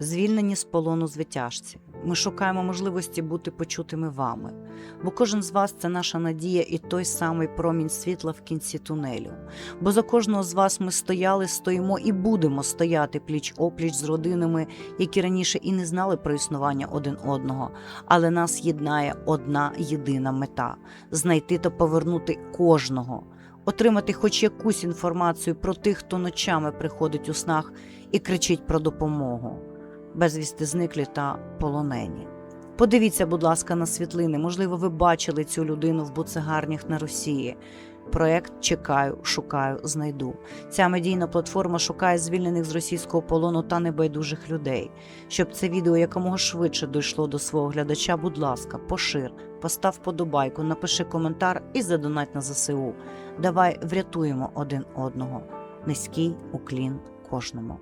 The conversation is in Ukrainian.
звільнені з полону звитяжці. Ми шукаємо можливості бути почутими вами, бо кожен з вас це наша надія і той самий промінь світла в кінці тунелю. Бо за кожного з вас ми стояли, стоїмо і будемо стояти пліч опліч з родинами, які раніше і не знали про існування один одного, але нас єднає одна єдина мета знайти та повернути кожного, отримати хоч якусь інформацію про тих, хто ночами приходить у снах і кричить про допомогу, безвісти зниклі та полонені. Подивіться, будь ласка, на світлини. Можливо, ви бачили цю людину в буцегарнях на Росії. Проект чекаю, шукаю, знайду. Ця медійна платформа шукає звільнених з російського полону та небайдужих людей. Щоб це відео якомога швидше дійшло до свого глядача, будь ласка, пошир, постав подобайку, напиши коментар і задонать на ЗСУ. Давай врятуємо один одного. Низький уклін кожному.